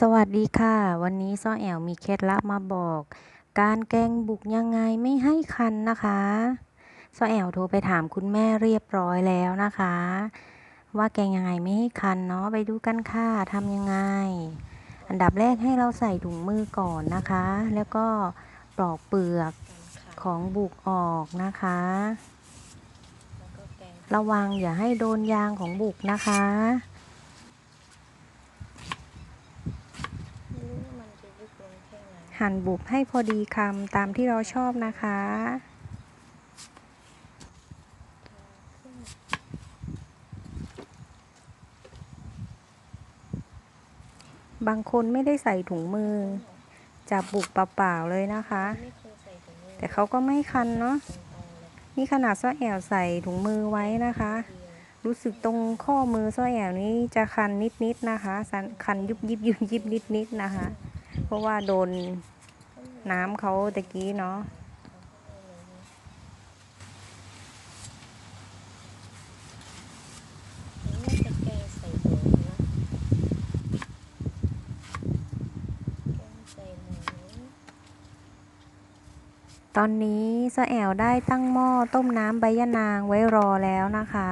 สวัสดีค่ะ วันนี้ซ้อแอลมีเคล็ดลับมาบอก การแกงบุกยังไงไม่ให้คันนะคะซ้อแอลโทรไปถามคุณแม่เรียบร้อยแล้วนะคะ ว่าแกงยังไงไม่ให้คันเนาะไปดูกันค่ะทำยังไง อันดับแรกให้เราใส่ถุงมือก่อนนะคะ แล้วก็ปลอกเปลือกของบุกออกนะคะ ระวังอย่าให้โดนยางของบุกนะคะ ไม่รู้ว่ามันจะยุบลงแค่ไหนหั่นบุบให้พอดีคำตามที่เราชอบนะคะ บางคนไม่ได้ใส่ถุงมือ จับบุกเปล่าๆเลยนะคะไม่เคยใส่ถุงมือแต่เขาก็ไม่คันเนาะตรงๆเลยนี่ขนาดซ้อแอวใส่ถุงมือไว้นะคะเดียวรู้สึกตรงข้อมือซ้อแอวนี้จะคันนิดๆนะคะสันคันยุบยิบยุบยิบนิดๆนะคะเพ ราะว่าโดนน้ำเขาตะกี้เนาะอันนี้น่าจะแกงใส่หมูนะแกงใส่หมูตอนนี้สะแอวได้ตั้งหม้อต้มน้ำใบยะนางไว้รอแล้วนะคะ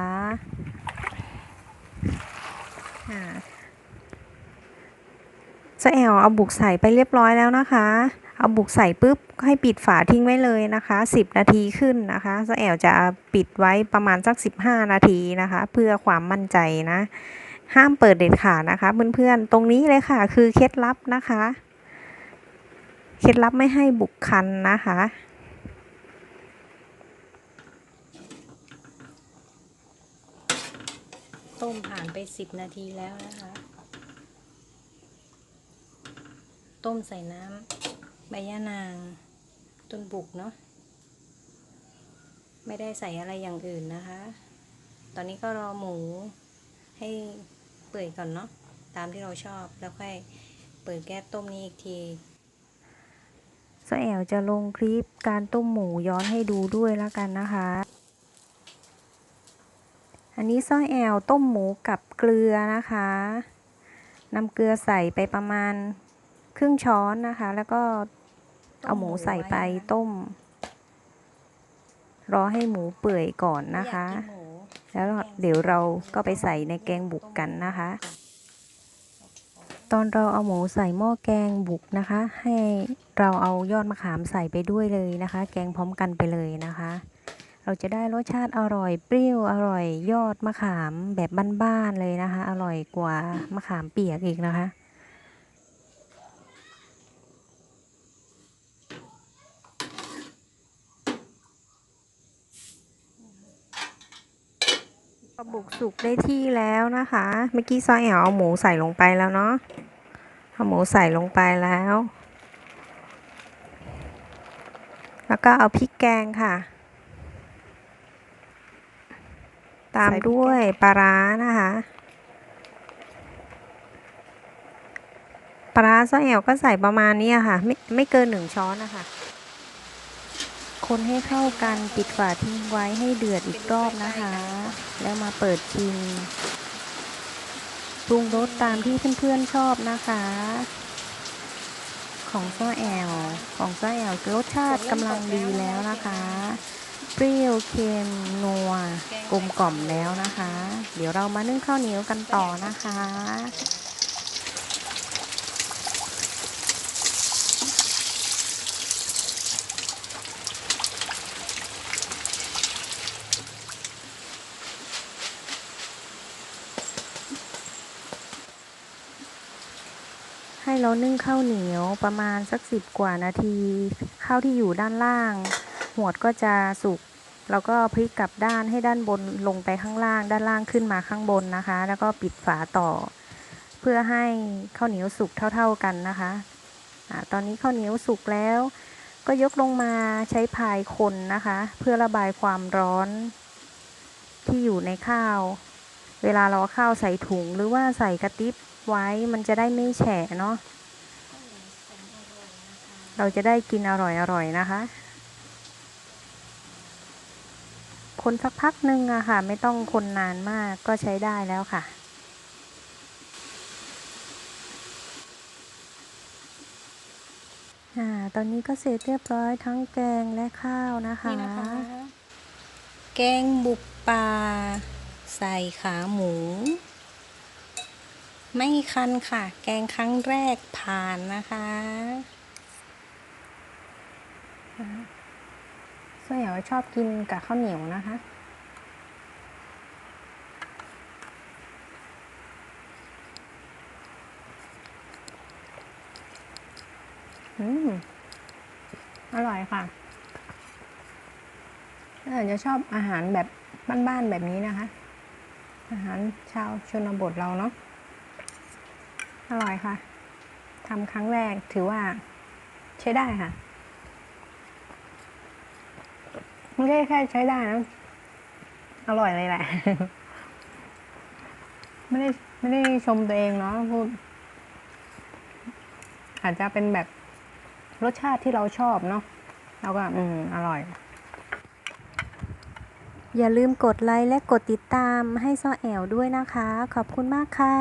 อ่าสะแอวเอาบุกใส่ไปเรียบร้อยแล้วนะคะ เอาบุกใส่ปุ๊บก็ให้ปิดฝาทิ้งไว้เลยนะคะ 10 นาทีขึ้นนะคะสะแอวจะปิดไว้ประมาณสัก 15 นาทีนะคะ เพื่อความมั่นใจนะ ห้ามเปิดเด็ดขาดนะคะ เพื่อนๆ ตรงนี้เลยค่ะ คือเคล็ดลับนะคะ เคล็ดลับไม่ให้บุกคันนะคะต้มผ่านไปสิบนาทีแล้วนะคะ ต้มใส่น้ำใบยะนางต้นบุกเนาะไม่ได้ใส่อะไรอย่างอื่นนะคะ ตอนนี้ก็รอหมูให้เปื่อยก่อนเนาะตามที่เราชอบแล้วค่อยเปิดแก๊สต้มนี้อีกทีสแอลจะลงคลิปการต้มหมูย้อนให้ดูด้วยแล้วกันนะคะ อันนี้ส้อยแอลต้มหมูกับเกลือนะคะนำเกลือใส่ไปประมาณ รึ่งช้อนนะคะ แล้วก็เอาหมูใส่ไปต้ม รอให้หมูเปื่อยก่อนนะคะอยากกินหมูแล้วเดี๋ยวเราก็ไปใส่ในแกงบุกกันนะคะ ตอนเราเอาหมูใส่หม้อแกงบุกนะคะ ให้เราเอายอดมะขามใส่ไปด้วยเลยนะคะ แกงพร้อมกันไปเลยนะคะ เราจะได้รสชาติอร่อยเปรี้ยวอร่อยยอดมะขามแบบบ้านๆเลยนะคะ อร่อยกว่ามะขามเปียกอีกนะคะ ปลาบุกสุกได้ที่แล้วนะคะ เมื่อกี้ซอยแอวเอาหมูใส่ลงไปแล้วเนาะเอาหมูใส่ลงไปแล้ว แล้วก็เอาพริกแกงค่ะ ตามด้วยปลาร้านะคะปลาร้าซอยแอวก็ใส่ประมาณนี้อะค่ะ ไม่ไม่เกินหนึ่งช้อนนะคะ คนให้เข้ากันปิดฝาทิ้งไว้ให้เดือดอีกรอบนะคะ แล้วมาเปิดชิมปรุงรสตามที่เพื่อนๆชอบนะคะ ของซ้อแอลของซ้อแอลรสชาติกำลังดีแล้วนะคะ เปรี้ยวเค็มนัวกลมกล่อมแล้วนะคะ เดี๋ยวเรามานึ่งข้าวเหนียวกันต่อนะคะ ให้เรานึ่งข้าวเหนียวประมาณสักสิบกว่านาที ข้าวที่อยู่ด้านล่าง หัวดก็จะสุกแล้วก็พลิกกลับด้านให้ด้านบนลงไปข้างล่าง ด้านล่างขึ้นมาข้างบนนะคะ แล้วก็ปิดฝาต่อ เพื่อให้ข้าวเหนียวสุกเท่า ๆกันนะคะอาตอนนี้ข้าวเหนียวสุกแล้ว ก็ยกลงมาใช้พายคนนะคะ เพื่อระบายความร้อนที่อยู่ในข้าว เวลาเราเอาข้าวใส่ถุงหรือว่าใส่กระติบ ไว้มันจะได้ไม่แฉะเนาะเราจะได้กินอร่อยๆนะคะ คนสักพักหนึ่งอะค่ะ ไม่ต้องคนนานมากก็ใช้ได้แล้วค่ะอ่าตอนนี้ก็เสร็จเรียบร้อยทั้งแกงและข้าวนะคะนี่นะคะแกงบุกปลาใส่ขาหมู ไม่คันค่ะ แกงครั้งแรกผ่านนะคะส่วนใหญ่ชอบกินกับข้าวเหนียวนะคะอืมอร่อยค่ะอาจจะชอบอาหารแบบบ้านๆแบบนี้นะคะ อาหารชาวชนบทเราเนาะ อร่อยค่ะทำครั้งแรกถือว่าใช้ได้ค่ะ ไม่ใช่แค่ใช้ได้นะ อร่อยเลยแหละ ไม่ได้ไม่ได้ชมตัวเองเนาะพูด อาจจะเป็นแบบรสชาติที่เราชอบเนาะแล้วก็ อืม อร่อย อย่าลืมกดไลค์และกดติดตามให้ซ้อแอวด้วยนะคะ ขอบคุณมากค่ะ